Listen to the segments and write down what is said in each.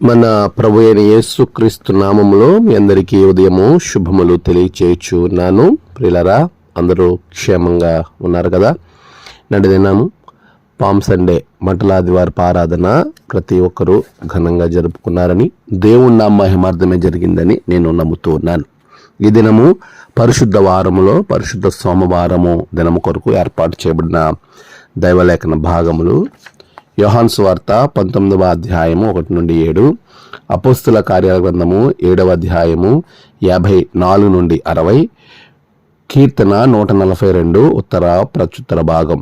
మన ప్రభు అయిన యేసుక్రీస్తు నామములో మీ అందరికీ ఉదయము శుభములు తెలియచేయచ్చు ఉన్నాను ప్రిలరా అందరూ క్షేమంగా ఉన్నారు కదా? నడి దినాము పామ్ సండే మంటలాదివారి ఆరాధన ప్రతి ఒక్కరూ ఘనంగా జరుపుకున్నారని దేవుని నా మహిమార్థమే జరిగిందని నేను నమ్ముతూ ఉన్నాను. ఈ దినము పరిశుద్ధ వారములో పరిశుద్ధ సోమవారము దినము కొరకు ఏర్పాటు చేయబడిన దైవలేఖన భాగములు యోహాన్ సువార్త పంతొమ్మిదవ అధ్యాయము ఒకటి నుండి ఏడు అపోస్తుల కార్యాల గ్రంథము ఏడవ అధ్యాయము యాభై నాలుగు నుండి అరవై కీర్తన నూట నలభై రెండు ఉత్తర ప్రత్యుత్తర భాగం.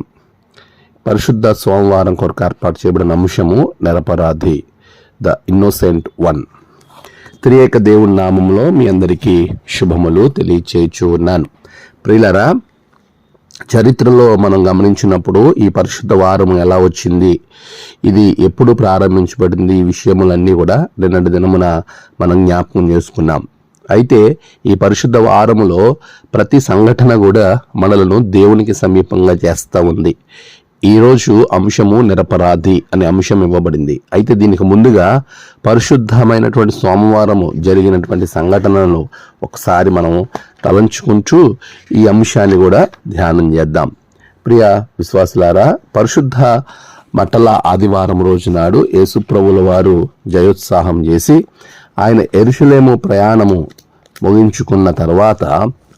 పరిశుద్ధ సోమవారం కొరకు ఏర్పాటు చేయబడిన అంశము నిరపరాధి ద ఇన్నోసెంట్ వన్. త్రియేక దేవుని నామంలో మీ అందరికీ శుభములు తెలియచేయచ్చు ఉన్నాను ప్రియులరా చరిత్రలో మనం గమనించినప్పుడు ఈ పరిశుద్ధ వారం ఎలా వచ్చింది? ఇది ఎప్పుడు ప్రారంభించబడింది? ఈ విషయములన్నీ కూడా నిన్నటి దినమున మనం జ్ఞాపకం చేసుకున్నాం. అయితే ఈ పరిశుద్ధ వారములో ప్రతి సంఘటన కూడా మనలను దేవునికి సమీపంగా చేస్తూ ఉంది. ఈరోజు అంశము నిరపరాధి అనే అంశం ఇవ్వబడింది. అయితే దీనికి ముందుగా పరిశుద్ధమైనటువంటి సోమవారము జరిగినటువంటి సంఘటనలను ఒకసారి మనం తలంచుకుంటూ ఈ అంశాన్ని కూడా ధ్యానం చేద్దాం. ప్రియ విశ్వాసులారా పరిశుద్ధ మటల ఆదివారం రోజు నాడు యేసుప్రభుల వారు జయోత్సాహం చేసి ఆయన ఎరుషులేము ప్రయాణము ముగించుకున్న తర్వాత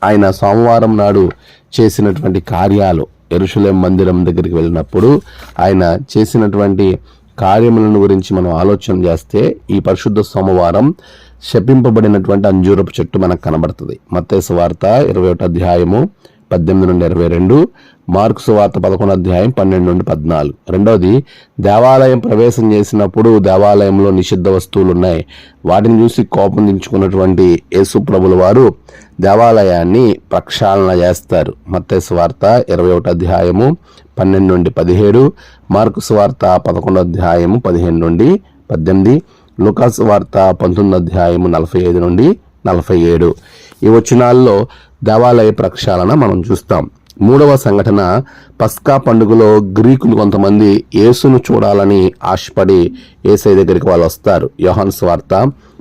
ఆయన సోమవారం నాడు చేసినటువంటి కార్యాలు ఎరుషులేం మందిరం దగ్గరికి వెళ్ళినప్పుడు ఆయన చేసినటువంటి కార్యములను గురించి మనం ఆలోచన చేస్తే ఈ పరిశుద్ధ సోమవారం శపింపబడినటువంటి అంజూరపు చెట్టు మనకు కనబడుతుంది. మత్తేసు వార్త ఇరవై ఒకటి అధ్యాయము పద్దెనిమిది నుండి ఇరవై రెండు మార్క్స్ వార్త పదకొండు అధ్యాయం పన్నెండు నుండి పద్నాలుగు. రెండవది దేవాలయం ప్రవేశం చేసినప్పుడు దేవాలయంలో నిషిద్ధ వస్తువులు ఉన్నాయి వాటిని చూసి కోపం దించుకున్నటువంటి యేసు ప్రభుల వారు దేవాలయాన్ని ప్రక్షాళన చేస్తారు. మత్తేసు వార్త ఇరవై ఒకటి అధ్యాయము పన్నెండు నుండి పదిహేడు మార్క్స్ వార్త పదకొండు అధ్యాయము పదిహేను నుండి పద్దెనిమిది లుకాస్ వార్త పంతొమ్మిది అధ్యాయము నలభై ఐదు నుండి నలభై ఏడు. ఈ వచనాల్లో దేవాలయ ప్రక్షాళన మనం చూస్తాం. మూడవ సంఘటన పస్కా పండుగలో గ్రీకులు కొంతమంది యేసును చూడాలని ఆశపడి ఏసై దగ్గరికి వాళ్ళు వస్తారు. యోహాన్ స్వార్త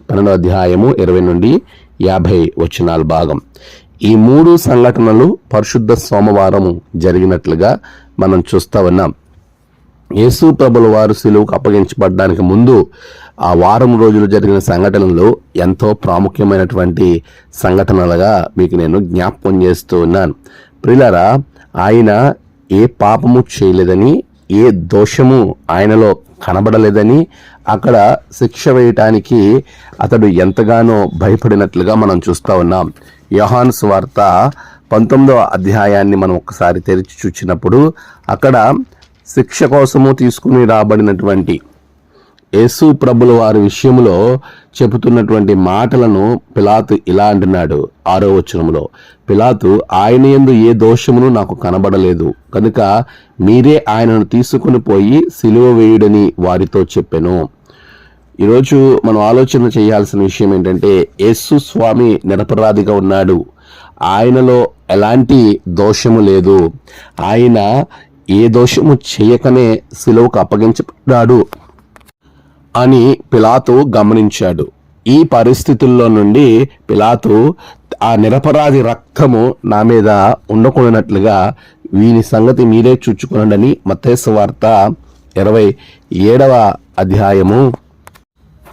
పన్నెండవ అధ్యాయము ఇరవై నుండి యాభై వచనాల భాగం. ఈ మూడు సంఘటనలు పరిశుద్ధ సోమవారం జరిగినట్లుగా మనం చూస్తా ఉన్నాం. యేసు ప్రభుల వారు సిలువుకు అప్పగించబడడానికి ముందు ఆ వారం రోజులు జరిగిన సంఘటనలు ఎంతో ప్రాముఖ్యమైనటువంటి సంఘటనలుగా మీకు నేను జ్ఞాపకం చేస్తూ ఉన్నాను ప్రిలరా ఆయన ఏ పాపము చేయలేదని ఏ దోషము ఆయనలో కనబడలేదని అక్కడ శిక్ష వేయటానికి అతడు ఎంతగానో భయపడినట్లుగా మనం చూస్తూ ఉన్నాం. యోహాన్ స్వార్త పంతొమ్మిదవ అధ్యాయాన్ని మనం ఒకసారి తెరిచి చూచినప్పుడు అక్కడ శిక్ష కోసము తీసుకుని రాబడినటువంటి యేసు ప్రభుల వారి విషయంలో చెబుతున్నటువంటి మాటలను పిలాతు ఇలా అంటున్నాడు ఆరో వచనంలో పిలాతు ఆయన ఎందు ఏ దోషమును నాకు కనబడలేదు. కనుక మీరే ఆయనను తీసుకుని పోయి సిలువ వేయుడని వారితో చెప్పాను. ఈరోజు మనం ఆలోచన చేయాల్సిన విషయం ఏంటంటే యేసు స్వామి నిరపరాధిగా ఉన్నాడు. ఆయనలో ఎలాంటి దోషము లేదు. ఆయన ఏ దోషము చేయకనే సిలువకు అప్పగించబడ్డాడు. అని పిలాతు గమనించాడు. ఈ పరిస్థితుల్లో నుండి పిలాతు ఆ నిరపరాధి రక్తము నా మీద ఉండకూడనట్లుగా వీని సంగతి మీరే చూచుకునండని అని వార్త ఇరవై ఏడవ అధ్యాయము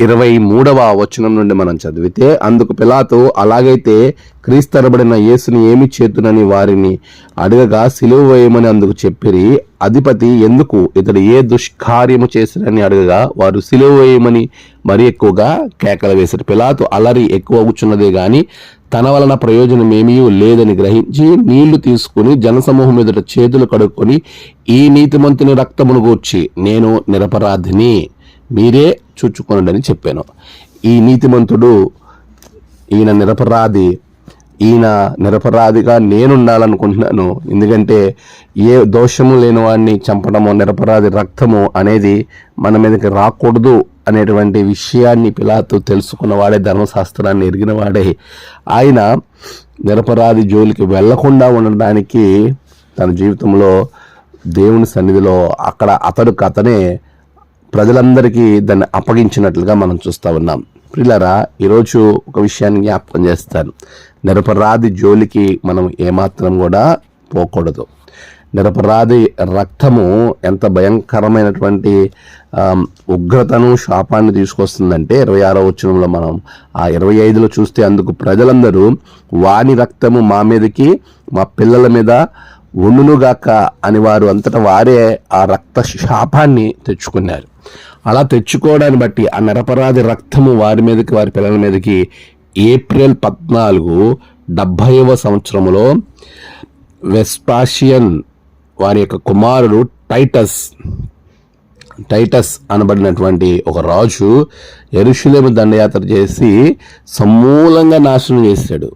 ఇరవై మూడవ వచనం నుండి మనం చదివితే అందుకు పిలాతు అలాగైతే క్రీస్తరబడిన యేసుని ఏమి చేతునని వారిని అడగగా సిలువ వేయమని అందుకు చెప్పిరి అధిపతి ఎందుకు ఇతడు ఏ దుష్కార్యము చేసినని అడగగా వారు సిలువ వేయమని మరి ఎక్కువగా కేకలు వేశారు పిలాతు అలరి ఎక్కువ కూర్చున్నదే గాని తన వలన ప్రయోజనం ఏమీ లేదని గ్రహించి నీళ్ళు తీసుకుని జనసమూహం ఎదుట చేతులు కడుక్కొని ఈ నీతిమంతుని రక్తమును గూర్చి నేను నిరపరాధిని. మీరే చూచుకోనండి అని చెప్పాను. ఈ నీతిమంతుడు ఈయన నిరపరాధి ఈయన నిరపరాధిగా నేనుండాలనుకుంటున్నాను. ఎందుకంటే ఏ దోషము లేని వాడిని చంపడము నిరపరాధి రక్తము అనేది మన మీదకి రాకూడదు అనేటువంటి విషయాన్ని పిలాతో తెలుసుకున్న వాడే ధర్మశాస్త్రాన్ని ఎరిగిన వాడే. ఆయన నిరపరాధి జోలికి వెళ్ళకుండా ఉండడానికి తన జీవితంలో దేవుని సన్నిధిలో అక్కడ అతడు అతనే ప్రజలందరికీ దాన్ని అప్పగించినట్లుగా మనం చూస్తూ ఉన్నాం. ప్రిల్లరా ఈరోజు ఒక విషయాన్ని జ్ఞాపకం చేస్తాను. నిరపరాధి జోలికి మనం ఏమాత్రం కూడా పోకూడదు. నిరపరాధి రక్తము ఎంత భయంకరమైనటువంటి ఉగ్రతను శాపాన్ని తీసుకొస్తుందంటే ఇరవై ఆరో వచనంలో మనం ఆ ఇరవై ఐదులో చూస్తే అందుకు ప్రజలందరూ వాని రక్తము మా మీదకి మా పిల్లల మీద ఉండునుగాక అని వారు అంతటా వారే ఆ రక్త శాపాన్ని తెచ్చుకున్నారు. అలా తెచ్చుకోవడాన్ని బట్టి ఆ నిరపరాధి రక్తము వారి మీదకి వారి పిల్లల మీదకి ఏప్రిల్ పద్నాలుగు డెబ్భైవ సంవత్సరంలో వెస్పాషియన్ వారి యొక్క కుమారుడు టైటస్ టైటస్ అనబడినటువంటి ఒక రాజు ఎరుషులేము దండయాత్ర చేసి సమూలంగా నాశనం చేశాడు.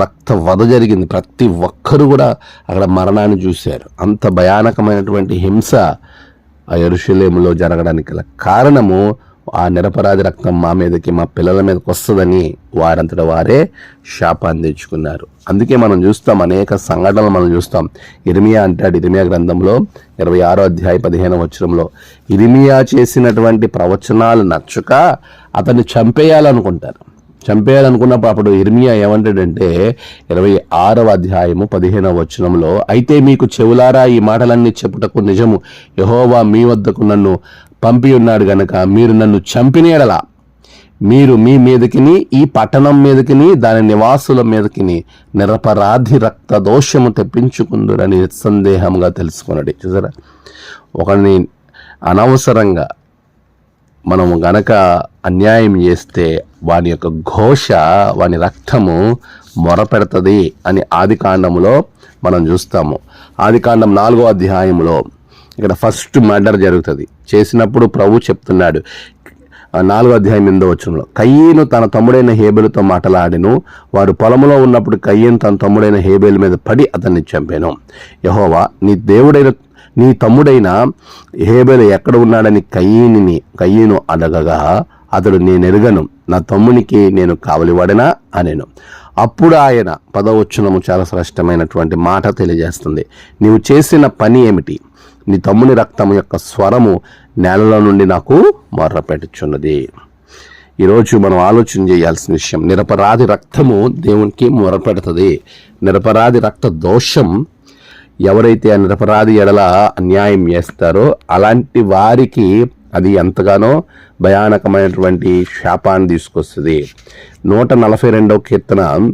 రక్త వధ జరిగింది. ప్రతి ఒక్కరు కూడా అక్కడ మరణాన్ని చూశారు. అంత భయానకమైనటువంటి హింస ఆ ఎరుషులేములో జరగడానికి గల కారణము ఆ నిరపరాధి రక్తం మా మీదకి మా పిల్లల మీదకి వస్తుందని వారంతట వారే శాపాన్ని తెచ్చుకున్నారు. అందుకే మనం చూస్తాం అనేక సంఘటనలు మనం చూస్తాం. ఇరిమియా అంటాడు ఇరిమియా గ్రంథంలో ఇరవై ఆరో అధ్యాయ పదిహేను వచ్చరంలో ఇరిమియా చేసినటువంటి ప్రవచనాలు నచ్చుక అతన్ని చంపేయాలనుకుంటారు. చంపేయాలనుకున్నప్పుడు అప్పుడు ఇర్మియా ఏమంటాడంటే ఇరవై ఆరవ అధ్యాయము పదిహేనవ వచనంలో అయితే మీకు చెవులారా ఈ మాటలన్నీ చెప్పుటకు నిజము. యహోవా మీ వద్దకు నన్ను పంపి ఉన్నాడు గనక మీరు నన్ను చంపినేడలా మీరు మీ మీదకిని ఈ పట్టణం మీదకిని దాని నివాసుల మీదకిని నిరపరాధి రక్త దోషము తెప్పించుకుందురని నిస్సందేహంగా తెలుసుకున్నాడు. చూసారా? ఒకని అనవసరంగా మనము గనక అన్యాయం చేస్తే వాని యొక్క ఘోష వాని రక్తము మొరపెడతది అని ఆది కాండంలో మనం చూస్తాము. ఆది కాండం నాలుగో అధ్యాయంలో ఇక్కడ ఫస్ట్ మర్డర్ జరుగుతుంది. చేసినప్పుడు ప్రభు చెప్తున్నాడు. ఆ నాలుగో అధ్యాయం ఎందో వచ్చంలో కయ్యను తన తమ్ముడైన హేబెలుతో మాటలాడెను. వాడు పొలంలో ఉన్నప్పుడు కయ్యను తన తమ్ముడైన హేబెల్ మీద పడి అతన్ని చంపాను. యహోవా నీ దేవుడైన నీ తమ్ముడైన హేబెలు ఎక్కడ ఉన్నాడని కయ్యని కయ్యను అడగగా అతడు నేనెరుగను. నా తమ్మునికి నేను కావలివాడనా? అనేను. అప్పుడు ఆయన పదవచ్చునము చాలా శ్రేష్టమైనటువంటి మాట తెలియజేస్తుంది. నీవు చేసిన పని ఏమిటి? నీ తమ్ముని రక్తము యొక్క స్వరము నేలలో నుండి నాకు మొర్రపెట్టుచున్నది. ఈరోజు మనం ఆలోచన చేయాల్సిన విషయం నిరపరాధి రక్తము దేవునికి మొరపెడుతుంది. నిరపరాధి రక్త దోషం ఎవరైతే ఆ నిరపరాధి ఎడల అన్యాయం చేస్తారో అలాంటి వారికి అది ఎంతగానో భయానకమైనటువంటి శాపాన్ని తీసుకొస్తుంది. నూట నలభై రెండవ కీర్తన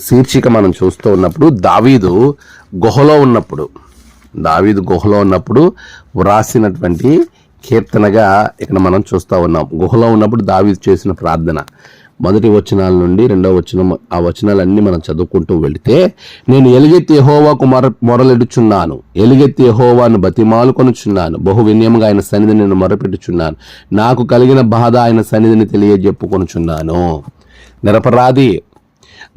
శీర్షిక మనం చూస్తూ ఉన్నప్పుడు దావీదు గుహలో ఉన్నప్పుడు దావీదు గుహలో ఉన్నప్పుడు వ్రాసినటువంటి కీర్తనగా ఇక్కడ మనం చూస్తూ ఉన్నాం. గుహలో ఉన్నప్పుడు దావీదు చేసిన ప్రార్థన. మొదటి వచనాల నుండి రెండవ వచనం ఆ వచనాలన్నీ మనం చదువుకుంటూ వెళితే నేను ఎలుగెత్తి యహోవాకు మొర మొరలెడుచున్నాను. ఎలుగెత్తి యహోవాను బతిమాలుకొనుచున్నాను. బహు వినయముగా ఆయన సన్నిధిని నేను మొరపెట్టుచున్నాను. నాకు కలిగిన బాధ ఆయన సన్నిధిని తెలియజెప్పుకొనుచున్నాను. నిరపరాధి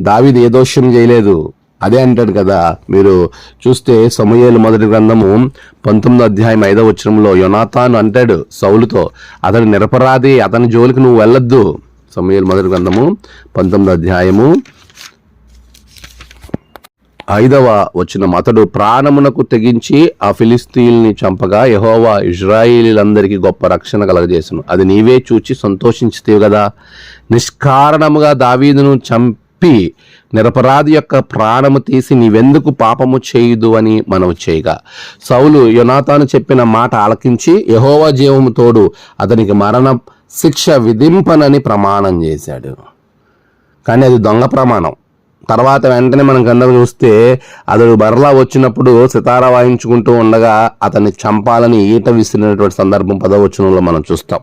దావిది ఏ దోషం చేయలేదు. అదే అంటాడు కదా మీరు చూస్తే సమయలు మొదటి గ్రంథము పంతొమ్మిదో అధ్యాయం ఐదో వచ్చరంలో యొనాతాను అంటాడు సౌలుతో అతడు నిరపరాధి అతని జోలికి నువ్వు వెళ్ళొద్దు. సమయలు మొదటి గ్రంథము పంతొమ్మిది అధ్యాయము. ఐదవ వచ్చిన అతడు ప్రాణమునకు తెగించి ఆ ఫిలిస్తీన్ని చంపగా యహోవా ఇజ్రాయిలీలందరికీ గొప్ప రక్షణ కలగజేసను. అది నీవే చూచి సంతోషించితేవు కదా నిష్కారణముగా దావీదును చంపి నిరపరాధి యొక్క ప్రాణము తీసి నీవెందుకు పాపము చేయుదు అని మనవి చేయగా. సౌలు యొనాతాను చెప్పిన మాట ఆలకించి యహోవా జీవము తోడు అతనికి మరణ శిక్ష విధింపనని ప్రమాణం చేశాడు. కానీ అది దొంగ ప్రమాణం. తర్వాత వెంటనే మనం కిందకు చూస్తే అతడు మరలా వచ్చినప్పుడు సితార వాయించుకుంటూ ఉండగా అతన్ని చంపాలని ఈట విసిరినటువంటి సందర్భం పదవచనంలో మనం చూస్తాం.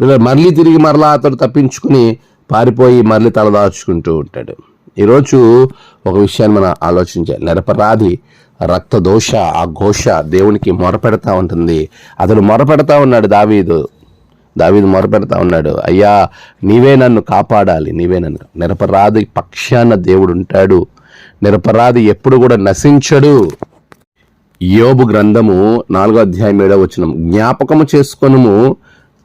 పిల్లలు మళ్ళీ తిరిగి మరలా అతడు తప్పించుకుని పారిపోయి మళ్ళీ తలదాచుకుంటూ ఉంటాడు. ఈరోజు ఒక విషయాన్ని మనం ఆలోచించాలి. నిరపరాధి రక్త దోష ఆ ఘోష దేవునికి మొరపెడతా ఉంటుంది. అతడు మొరపెడతా ఉన్నాడు దావీదు. దావీదు మొరపెడతా ఉన్నాడు అయ్యా నీవే నన్ను కాపాడాలి నీవే నన్ను నిరపరాధి పక్షాన దేవుడు ఉంటాడు నిరపరాధి ఎప్పుడు కూడా నశించడు. యోబు గ్రంథము నాలుగో అధ్యాయం ఏడో వచ్చిన జ్ఞాపకము చేసుకొనుము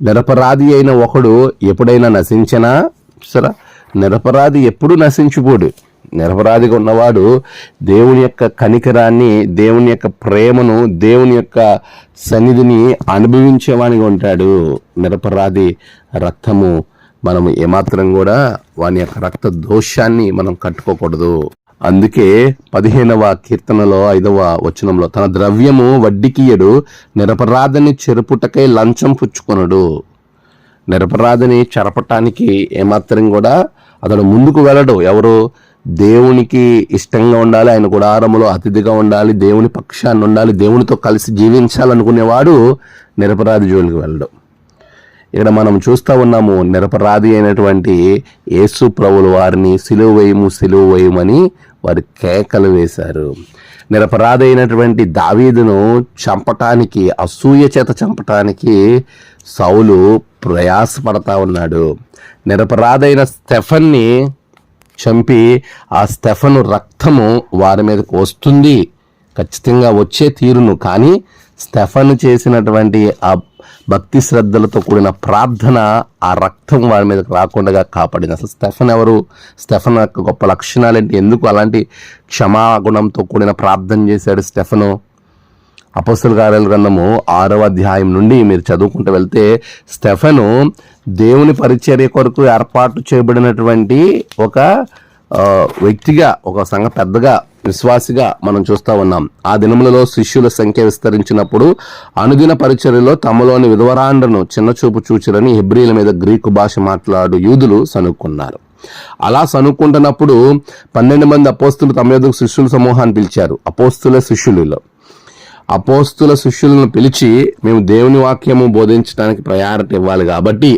నిరపరాధి అయిన ఒకడు ఎప్పుడైనా నశించనా? సరే నిరపరాధి ఎప్పుడు నశించిపోడు. నిరపరాధిగా ఉన్నవాడు దేవుని యొక్క కనికరాన్ని దేవుని యొక్క ప్రేమను దేవుని యొక్క సన్నిధిని అనుభవించేవానిగా ఉంటాడు. నిరపరాధి రక్తము మనం ఏమాత్రం కూడా వాని యొక్క రక్త దోషాన్ని మనం కట్టుకోకూడదు. అందుకే పదిహేనవ కీర్తనలో ఐదవ వచనంలో తన ద్రవ్యము వడ్డీకియడు నిరపరాధని చెరుపుటకై లంచం పుచ్చుకొనడు. నిరపరాధిని చెరపటానికి ఏమాత్రం కూడా అతడు ముందుకు వెళ్ళడు. ఎవరు? దేవునికి ఇష్టంగా ఉండాలి ఆయన గుడారములో అతిథిగా ఉండాలి దేవుని పక్షాన్ని ఉండాలి దేవునితో కలిసి జీవించాలనుకునేవాడు నిరపరాధి జోలికి వెళ్ళడు. ఇక్కడ మనం చూస్తూ ఉన్నాము నిరపరాధి అయినటువంటి యేసు ప్రభుల వారిని సిలువ వేయము సిలువ వేయమని వారు కేకలు వేశారు. నిరపరాధి అయినటువంటి దావీదును చంపటానికి అసూయ చేత చంపటానికి సౌలు ప్రయాసపడతా ఉన్నాడు. నిరపరాధైన స్టెఫన్ని చంపి ఆ స్టెఫను రక్తము వారి మీదకు వస్తుంది. ఖచ్చితంగా వచ్చే తీరును. కానీ స్టెఫన్ చేసినటువంటి ఆ భక్తి శ్రద్ధలతో కూడిన ప్రార్థన ఆ రక్తం వారి మీదకి రాకుండా కాపాడింది. అసలు స్టెఫన్ ఎవరు? స్టెఫన్ యొక్క గొప్ప లక్షణాలు ఏంటి? ఎందుకు అలాంటి క్షమాగుణంతో కూడిన ప్రార్థన చేశాడు స్టెఫను? అపస్తుల కార్యాల గ్రంథము ఆరవ అధ్యాయం నుండి మీరు చదువుకుంటూ వెళ్తే స్టెఫను దేవుని పరిచర్య కొరకు ఏర్పాటు చేయబడినటువంటి ఒక వ్యక్తిగా ఒక సంఘ పెద్దగా విశ్వాసిగా మనం చూస్తా ఉన్నాం. ఆ దినములలో శిష్యుల సంఖ్య విస్తరించినప్పుడు అనుదిన పరిచర్యలో తమలోని విధవరాండ్రను చిన్నచూపు చూచిరని హెబ్రిల మీద గ్రీకు భాష మాట్లాడు యూదులు సనుక్కున్నారు. అలా సనుక్కుంటున్నప్పుడు పన్నెండు మంది అపోస్తులు తమ యొక్క శిష్యుల సమూహాన్ని పిలిచారు. అపోస్తుల శిష్యులలో అపోస్తుల శిష్యులను పిలిచి మేము దేవుని వాక్యము బోధించడానికి ప్రయారిటీ ఇవ్వాలి కాబట్టి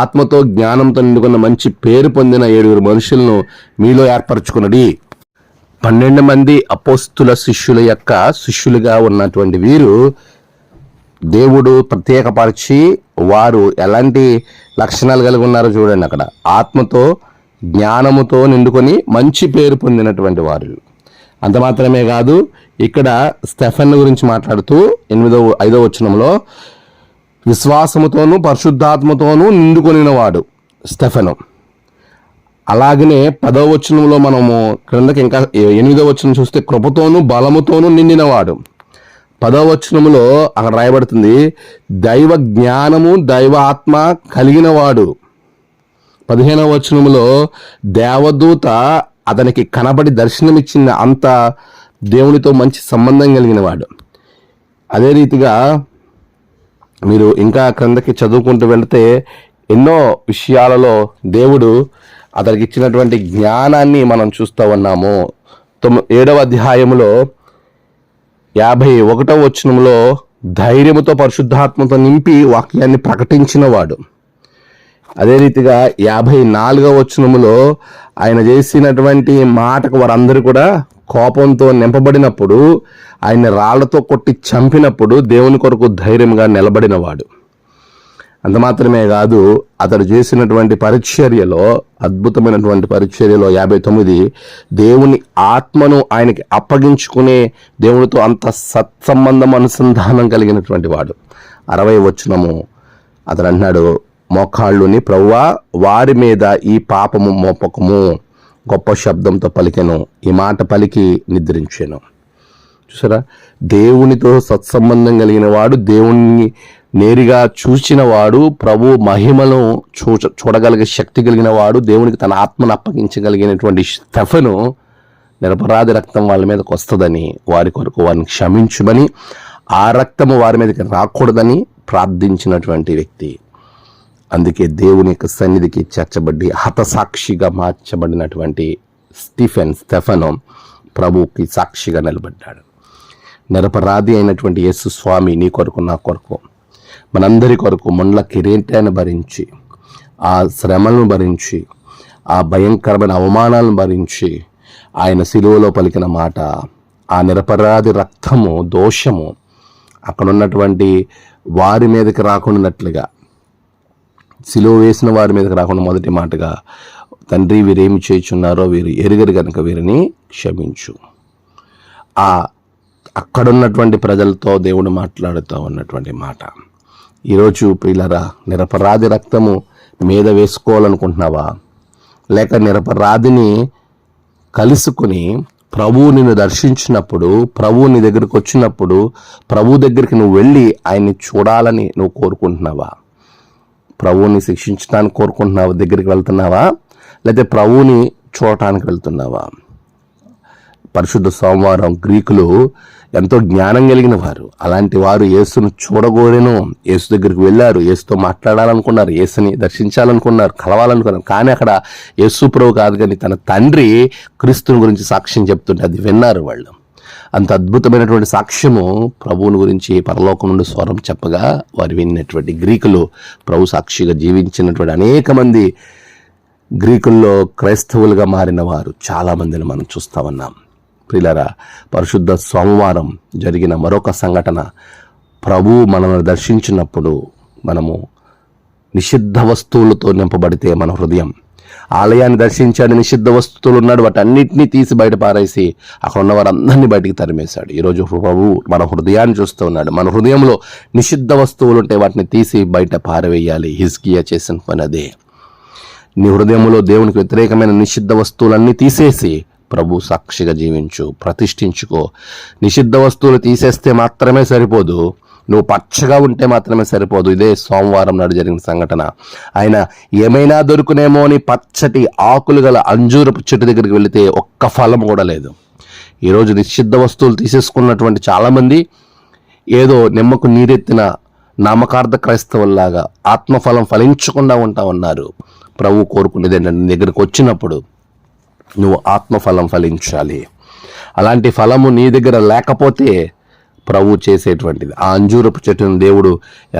ఆత్మతో జ్ఞానంతో నిండుకున్న మంచి పేరు పొందిన ఏడుగురు మనుషులను మీలో ఏర్పరచుకున్నది. పన్నెండు మంది అపోస్తుల శిష్యుల యొక్క శిష్యులుగా ఉన్నటువంటి వీరు దేవుడు ప్రత్యేకపరిచి వారు ఎలాంటి లక్షణాలు కలిగి ఉన్నారో చూడండి అక్కడ. ఆత్మతో జ్ఞానముతో నిండుకొని మంచి పేరు పొందినటువంటి వారు. అంత మాత్రమే కాదు ఇక్కడ స్టెఫెన్ గురించి మాట్లాడుతూ ఎనిమిదో ఐదో వచనంలో విశ్వాసముతోనూ పరిశుద్ధాత్మతోనూ నిండుకొనినవాడు స్టెఫెను. అలాగనే పదవ వచనంలో మనము క్రిందకి ఇంకా ఎనిమిదో వచనం చూస్తే కృపతోనూ బలముతోనూ నిండినవాడు. పదవ వచనంలో అక్కడ రాయబడుతుంది దైవ జ్ఞానము దైవ ఆత్మ కలిగినవాడు. పదిహేనవ వచనములో దేవదూత అతనికి కనబడి దర్శనమిచ్చిన అంత దేవునితో మంచి సంబంధం కలిగిన వాడు. అదే రీతిగా మీరు ఇంకా క్రిందకి చదువుకుంటూ వెళితే ఎన్నో విషయాలలో దేవుడు అతనికి ఇచ్చినటువంటి జ్ఞానాన్ని మనం చూస్తూ ఉన్నాము. తొమ్మి ఏడవ అధ్యాయంలో యాభై ఒకటవ వచనంలో ధైర్యముతో పరిశుద్ధాత్మతో నింపి వాక్యాన్ని ప్రకటించినవాడు. అదే రీతిగా యాభై నాలుగవ వచనములో ఆయన చేసినటువంటి మాటకు వారందరూ కూడా కోపంతో నింపబడినప్పుడు ఆయన రాళ్ళతో కొట్టి చంపినప్పుడు దేవుని కొరకు ధైర్యంగా నిలబడినవాడు. అంత మాత్రమే కాదు అతడు చేసినటువంటి పరిచర్యలో అద్భుతమైనటువంటి పరిచర్యలో యాభై తొమ్మిది దేవుని ఆత్మను ఆయనకి అప్పగించుకునే దేవునితో అంత సత్సంబంధం అనుసంధానం కలిగినటువంటి వాడు. అరవై వచనము అతడు అన్నాడు మోకాళ్ళుని ప్రవ్వా వారి మీద ఈ పాపము మోపకము. గొప్ప శబ్దంతో పలికెను ఈ మాట పలికి నిద్రించాను. చూసారా? దేవునితో సత్సంబంధం కలిగిన వాడు దేవుణ్ణి నేరుగా చూసిన వాడు ప్రభు మహిమను చూ చూడగలిగే శక్తి కలిగిన వాడు దేవునికి తన ఆత్మను అప్పగించగలిగినటువంటి స్టెఫను నిరపరాధి రక్తం వాళ్ళ మీదకి వస్తుందని వారి కొరకు వారిని క్షమించుమని ఆ రక్తము వారి మీదకి రాకూడదని ప్రార్థించినటువంటి వ్యక్తి. అందుకే దేవుని యొక్క సన్నిధికి చేర్చబడి హతసాక్షిగా మార్చబడినటువంటి స్టీఫెన్ స్టెఫనో ప్రభుకి సాక్షిగా నిలబడ్డాడు. నిరపరాధి అయినటువంటి యేసు స్వామి నీ కొరకు నా కొరకు మనందరి కొరకు మండల కిరీటాన్ని భరించి ఆ శ్రమలను భరించి ఆ భయంకరమైన అవమానాలను భరించి ఆయన శిలువలో పలికిన మాట ఆ నిరపరాధి రక్తము దోషము అక్కడ ఉన్నటువంటి వారి మీదకి రాకుండానట్లుగా సిలువ వేసిన వారి మీదకి రాకుండా మొదటి మాటగా తండ్రి వీరేమి చేయుచున్నారో వీరు ఎరుగరు కనుక వీరిని క్షమించు. ఆ అక్కడున్నటువంటి ప్రజలతో దేవుడు మాట్లాడుతూ ఉన్నటువంటి మాట. ఈరోజు పిల్లరా నిరపరాధి రక్తము మీద వేసుకోవాలనుకుంటున్నావా? లేక నిరపరాధిని కలుసుకుని ప్రభువు నిన్ను దర్శించినప్పుడు ప్రభువు నీ దగ్గరికి వచ్చినప్పుడు ప్రభు దగ్గరికి నువ్వు వెళ్ళి ఆయన్ని చూడాలని నువ్వు కోరుకుంటున్నావా? ప్రభువుని శిక్షించడానికి కోరుకుంటున్నావా? దగ్గరికి వెళ్తున్నావా? లేకపోతే ప్రభువుని చూడటానికి వెళ్తున్నావా? పరిశుద్ధ సోమవారం గ్రీకులు ఎంతో జ్ఞానం కలిగిన వారు. అలాంటి వారు యేసును చూడగోరేను. యేసు దగ్గరికి వెళ్ళారు. యేసుతో మాట్లాడాలనుకున్నారు. యేసుని దర్శించాలనుకున్నారు. కలవాలనుకున్నారు. కానీ అక్కడ యేసు ప్రభు కాదు కానీ తన తండ్రి క్రీస్తుని గురించి సాక్ష్యం చెప్తుంటే అది విన్నారు వాళ్ళు. అంత అద్భుతమైనటువంటి సాక్ష్యము ప్రభువుని గురించి పరలోకం నుండి స్వరం చెప్పగా వారు విన్నటువంటి గ్రీకులు ప్రభు సాక్షిగా జీవించినటువంటి అనేక మంది గ్రీకుల్లో క్రైస్తవులుగా మారిన వారు చాలామందిని మనం చూస్తామన్నాం ప్రిలరా పరిశుద్ధ సోమవారం జరిగిన మరొక సంఘటన ప్రభు మనల్ని దర్శించినప్పుడు మనము నిషిద్ధ వస్తువులతో నింపబడితే మన హృదయం ఆలయాన్ని దర్శించాడు నిషిద్ధ వస్తువులు ఉన్నాడు వాటి అన్నింటినీ తీసి బయట పారేసి అక్కడ ఉన్న వారందరినీ బయటికి తరిమేశాడు. ఈరోజు ప్రభు మన హృదయాన్ని చూస్తూ ఉన్నాడు. మన హృదయంలో నిషిద్ధ వస్తువులు ఉంటే వాటిని తీసి బయట పారవేయాలి. హిస్కియా చేసిన పని అదే. నీ హృదయంలో దేవునికి వ్యతిరేకమైన నిషిద్ధ వస్తువులన్నీ తీసేసి ప్రభు సాక్షిగా జీవించు ప్రతిష్ఠించుకో. నిషిద్ధ వస్తువులు తీసేస్తే మాత్రమే సరిపోదు. నువ్వు పచ్చగా ఉంటే మాత్రమే సరిపోదు. ఇదే సోమవారం నాడు జరిగిన సంఘటన. ఆయన ఏమైనా దొరుకునేమో అని పచ్చటి ఆకులు గల అంజూరపు చెట్టు దగ్గరికి వెళితే ఒక్క ఫలం కూడా లేదు. ఈరోజు నిషిద్ధ వస్తువులు తీసేసుకున్నటువంటి చాలామంది ఏదో నిమ్మకు నీరెత్తిన నామకార్థ క్రైస్తవుల్లాగా ఆత్మఫలం ఫలించకుండా ఉంటా ఉన్నారు ప్రభు కోరుకునేది ఏంటంటే నీ దగ్గరకు వచ్చినప్పుడు నువ్వు ఆత్మఫలం ఫలించాలి. అలాంటి ఫలము నీ దగ్గర లేకపోతే ప్రభు చేసేటువంటిది. ఆ అంజూరపు చెట్టును దేవుడు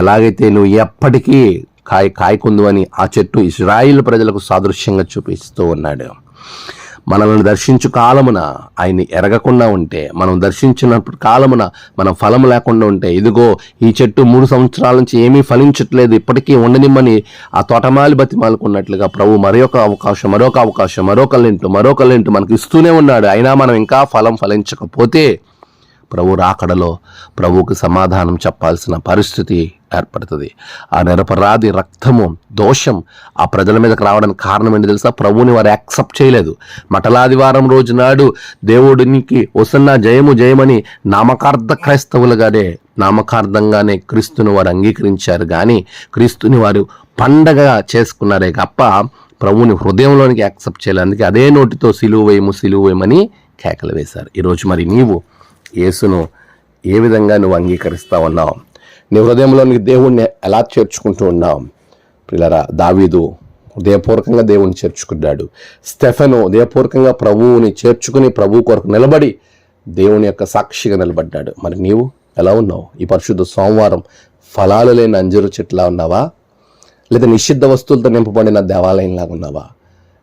ఎలాగైతే నువ్వు ఎప్పటికీ కాయ కాయకుందు అని ఆ చెట్టు ఇస్రాయిల్ ప్రజలకు సాదృశ్యంగా చూపిస్తూ ఉన్నాడు. మనల్ని దర్శించు కాలమున ఆయన్ని ఎరగకుండా ఉంటే మనం దర్శించినప్పుడు కాలమున మనం ఫలం లేకుండా ఉంటే ఇదిగో ఈ చెట్టు మూడు సంవత్సరాల నుంచి ఏమీ ఫలించట్లేదు ఇప్పటికీ ఉండనిమ్మని ఆ తోటమాలి బతిమాలుకున్నట్లుగా ప్రభు మరొక అవకాశం మరొక అవకాశం మరొక లింటు మరొక లింటు మనకు ఇస్తూనే ఉన్నాడు. అయినా మనం ఇంకా ఫలం ఫలించకపోతే ప్రభు రాకడలో ప్రభువుకి సమాధానం చెప్పాల్సిన పరిస్థితి ఏర్పడుతుంది. ఆ నిరపరాధి రక్తము దోషం ఆ ప్రజల మీదకి రావడానికి కారణం ఏంటి తెలుసా? ప్రభువుని వారు యాక్సెప్ట్ చేయలేదు. మటలాదివారం రోజు నాడు దేవుడినికి వస్తున్న జయము జయమని నామకార్థ క్రైస్తవులుగానే నామకార్థంగానే క్రీస్తుని వారు అంగీకరించారు. కానీ క్రీస్తుని వారు పండగ చేసుకున్నారే తప్ప ప్రభువుని హృదయంలోనికి యాక్సెప్ట్ చేయాలి అందుకే అదే నోటితో సిలువేయము సిలువేయమని వేయమని కేకలు వేశారు. ఈరోజు మరి నీవు యేసును ఏ విధంగా నువ్వు అంగీకరిస్తా ఉన్నావు నీ హృదయంలోనికి దేవుణ్ణి ఎలా చేర్చుకుంటూ ఉన్నావు? పిల్లరా దావీదు హృదయపూర్వకంగా దేవుని చేర్చుకున్నాడు. స్టెఫెను హృదయపూర్వకంగా ప్రభువుని చేర్చుకుని ప్రభు కొరకు నిలబడి దేవుని యొక్క సాక్షిగా నిలబడ్డాడు. మరి నీవు ఎలా ఉన్నావు? ఈ పరిశుద్ధ సోమవారం ఫలాలు లేని అంజూరు చెట్లా ఉన్నావా? లేదా నిషిద్ధ వస్తువులతో నింపబడిన దేవాలయంలాగా ఉన్నావా?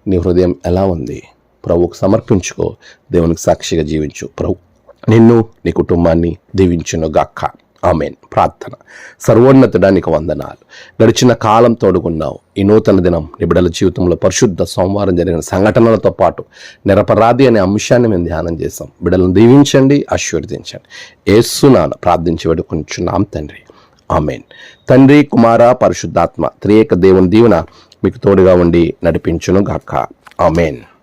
నీ హృదయం ఎలా ఉంది? ప్రభువుకు సమర్పించుకో. దేవునికి సాక్షిగా జీవించు. ప్రభు నిన్ను నీ కుటుంబాన్ని దీవించునుగాక్క ఆమెన్. ప్రార్థన. సర్వోన్నతుడా నీకు వందనాలు. గడిచిన కాలం తోడుకున్నావు. ఈ నూతన దినం నిబిడల జీవితంలో పరిశుద్ధ సోమవారం జరిగిన సంఘటనలతో పాటు నిరపరాధి అనే అంశాన్ని మేము ధ్యానం చేసాం బిడ్డలను దీవించండి ఆశీర్వదించండి. ఏసునాన ప్రార్థించి వేడుకుంటున్నాం తండ్రి. ఆమెన్. తండ్రి కుమార పరిశుద్ధాత్మ త్రియేక దేవుని దీవెన మీకు తోడుగా ఉండి నడిపించును గాక ఆమెన్.